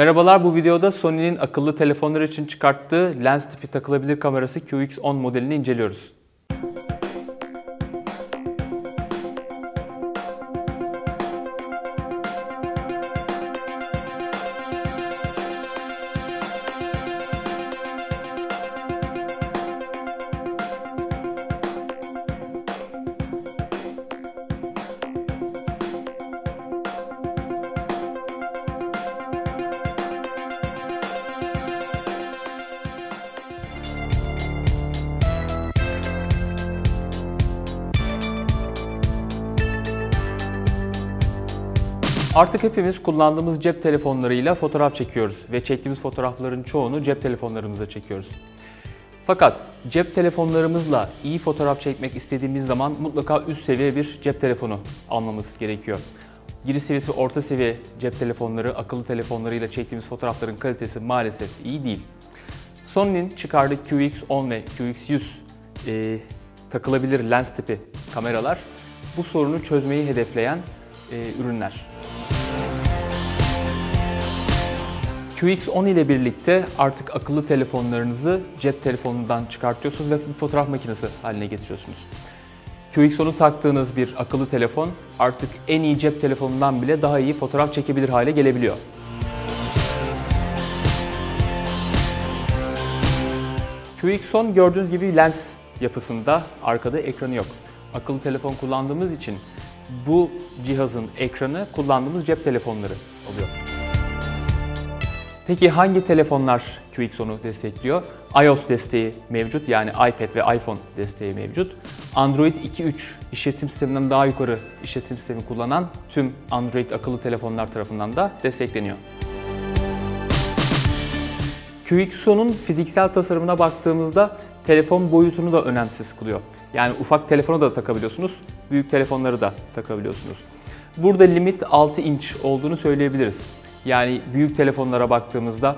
Merhabalar bu videoda Sony'nin akıllı telefonlar için çıkarttığı lens tipi takılabilir kamerası QX10 modelini inceliyoruz. Artık hepimiz kullandığımız cep telefonlarıyla fotoğraf çekiyoruz ve çektiğimiz fotoğrafların çoğunu cep telefonlarımıza çekiyoruz. Fakat cep telefonlarımızla iyi fotoğraf çekmek istediğimiz zaman mutlaka üst seviye bir cep telefonu almamız gerekiyor. Giriş seviyesi orta seviye cep telefonları, akıllı telefonlarıyla çektiğimiz fotoğrafların kalitesi maalesef iyi değil. Sony'nin çıkardığı QX10 ve QX100 e, takılabilir lens tipi kameralar bu sorunu çözmeyi hedefleyen e, ürünler. QX10 ile birlikte artık akıllı telefonlarınızı cep telefonundan çıkartıyorsunuz ve bir fotoğraf makinesi haline getiriyorsunuz. QX10'u taktığınız bir akıllı telefon artık en iyi cep telefonundan bile daha iyi fotoğraf çekebilir hale gelebiliyor. QX10 gördüğünüz gibi lens yapısında arkada ekranı yok. Akıllı telefon kullandığımız için bu cihazın ekranı kullandığımız cep telefonları oluyor. Peki hangi telefonlar QX10'u destekliyor? iOS desteği mevcut yani iPad ve iPhone desteği mevcut. Android 2.3 işletim sisteminden daha yukarı işletim sistemi kullanan tüm Android akıllı telefonlar tarafından da destekleniyor. QX10'un fiziksel tasarımına baktığımızda telefon boyutunu da önemsiz kılıyor. Yani ufak telefonu da takabiliyorsunuz, büyük telefonları da takabiliyorsunuz. Burada limit 6 inç olduğunu söyleyebiliriz. Yani büyük telefonlara baktığımızda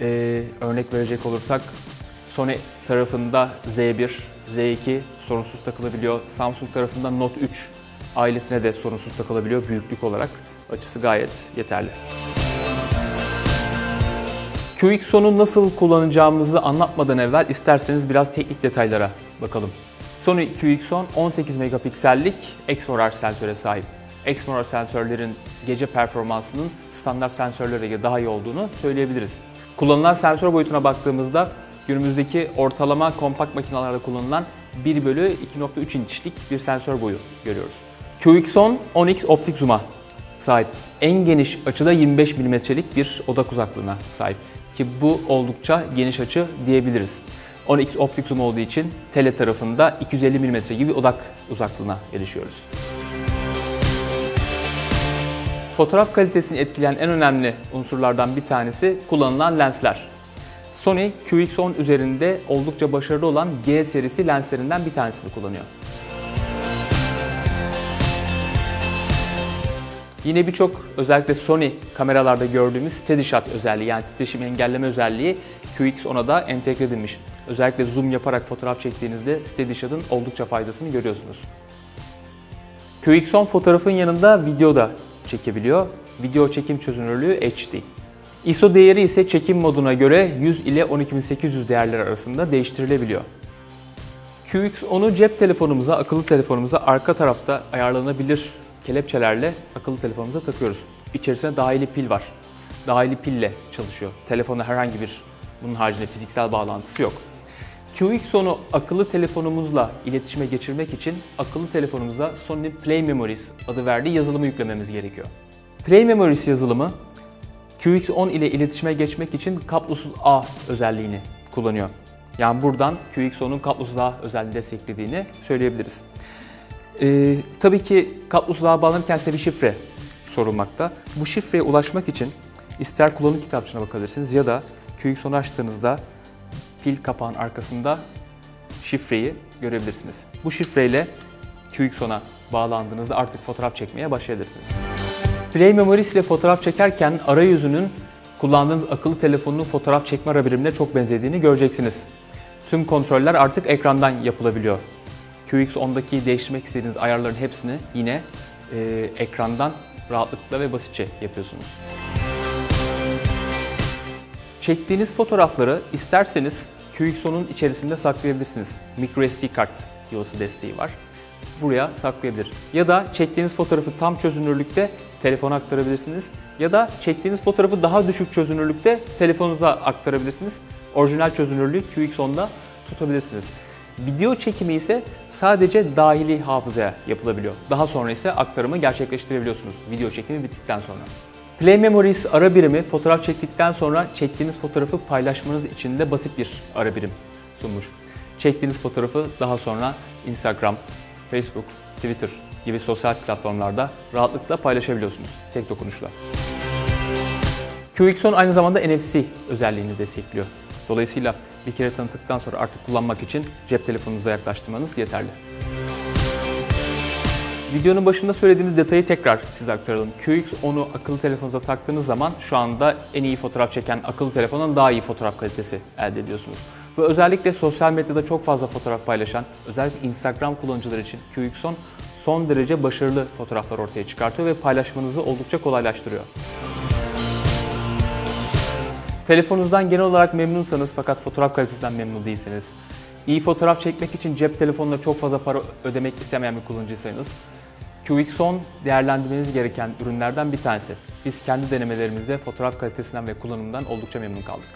e, örnek verecek olursak Sony tarafında Z1, Z2 sorunsuz takılabiliyor. Samsung tarafında Note 3 ailesine de sorunsuz takılabiliyor büyüklük olarak. Açısı gayet yeterli. QX10'u nasıl kullanacağımızı anlatmadan evvel isterseniz biraz teknik detaylara bakalım. Sony QX10 18 megapiksellik XMOR sensöre sahip. XMOR sensörlerin gece performansının standart sensörlere göre daha iyi olduğunu söyleyebiliriz. Kullanılan sensör boyutuna baktığımızda günümüzdeki ortalama kompakt makinalarda kullanılan 1 bölü 2.3 inçlik bir sensör boyu görüyoruz. QX10 10x optik zoom'a sahip. En geniş açıda 25 mm'lik bir odak uzaklığına sahip. Ki bu oldukça geniş açı diyebiliriz. 10x optik zoom olduğu için tele tarafında 250 mm gibi odak uzaklığına erişiyoruz. Fotoğraf kalitesini etkileyen en önemli unsurlardan bir tanesi kullanılan lensler. Sony QX10 üzerinde oldukça başarılı olan G serisi lenslerinden bir tanesini kullanıyor. Yine birçok özellikle Sony kameralarda gördüğümüz Steady Shot özelliği yani titreşim engelleme özelliği QX10'a da entegre edilmiş. Özellikle zoom yaparak fotoğraf çektiğinizde Steady Shot'ın oldukça faydasını görüyorsunuz. QX10 fotoğrafın yanında video da çekebiliyor. Video çekim çözünürlüğü HD. ISO değeri ise çekim moduna göre 100 ile 12800 değerler arasında değiştirilebiliyor. QX10'u cep telefonumuza, akıllı telefonumuza arka tarafta ayarlanabilir kelepçelerle akıllı telefonumuza takıyoruz. İçerisinde dahili pil var. Dahili pille çalışıyor. Telefonda herhangi bir bunun haricinde fiziksel bağlantısı yok. QX10'u akıllı telefonumuzla iletişime geçirmek için akıllı telefonumuza Sony Play Memories adı verdiği yazılımı yüklememiz gerekiyor. Play Memories yazılımı QX10 ile iletişime geçmek için kablosuz ağ özelliğini kullanıyor. Yani buradan QX10'un kablosuz ağ özelliğini desteklediğini söyleyebiliriz. Ee, tabii ki kablosuz ağ bağlanırken size bir şifre sorulmakta. Bu şifreye ulaşmak için ister kullanım kitapçığına bakabilirsiniz ya da QX10'u açtığınızda pil kapağın arkasında şifreyi görebilirsiniz. Bu şifreyle QX10'a bağlandığınızda artık fotoğraf çekmeye başlayabilirsiniz. Play Memories ile fotoğraf çekerken arayüzünün kullandığınız akıllı telefonunun fotoğraf çekme ara birimine çok benzediğini göreceksiniz. Tüm kontroller artık ekrandan yapılabiliyor. QX10'daki değiştirmek istediğiniz ayarların hepsini yine e, ekrandan rahatlıkla ve basitçe yapıyorsunuz. Çektiğiniz fotoğrafları isterseniz QXO'nun içerisinde saklayabilirsiniz. MicroSD kart yuvası desteği var. Buraya saklayabilir. Ya da çektiğiniz fotoğrafı tam çözünürlükte telefona aktarabilirsiniz. Ya da çektiğiniz fotoğrafı daha düşük çözünürlükte telefonunuza aktarabilirsiniz. Orijinal çözünürlüğü QX10'da tutabilirsiniz. Video çekimi ise sadece dahili hafızaya yapılabiliyor. Daha sonra ise aktarımı gerçekleştirebiliyorsunuz video çekimi bittikten sonra. Play Memories ara birimi fotoğraf çektikten sonra çektiğiniz fotoğrafı paylaşmanız için de basit bir ara birim sunmuş. Çektiğiniz fotoğrafı daha sonra Instagram, Facebook, Twitter gibi sosyal platformlarda rahatlıkla paylaşabiliyorsunuz tek dokunuşla. QX10 aynı zamanda NFC özelliğini destekliyor. Dolayısıyla bir kere tanıttıktan sonra artık kullanmak için cep telefonunuza yaklaştırmanız yeterli. Videonun başında söylediğimiz detayı tekrar size aktaralım. QX10'u akıllı telefonunuza taktığınız zaman şu anda en iyi fotoğraf çeken akıllı telefonun daha iyi fotoğraf kalitesi elde ediyorsunuz. Ve özellikle sosyal medyada çok fazla fotoğraf paylaşan, özellikle Instagram kullanıcıları için QX10 son derece başarılı fotoğraflar ortaya çıkartıyor ve paylaşmanızı oldukça kolaylaştırıyor. Telefonunuzdan genel olarak memnunsanız fakat fotoğraf kalitesinden memnun değilseniz, iyi fotoğraf çekmek için cep telefonuna çok fazla para ödemek istemeyen bir kullanıcıysanız, QX10 değerlendirmeniz gereken ürünlerden bir tanesi. Biz kendi denemelerimizde fotoğraf kalitesinden ve kullanımından oldukça memnun kaldık.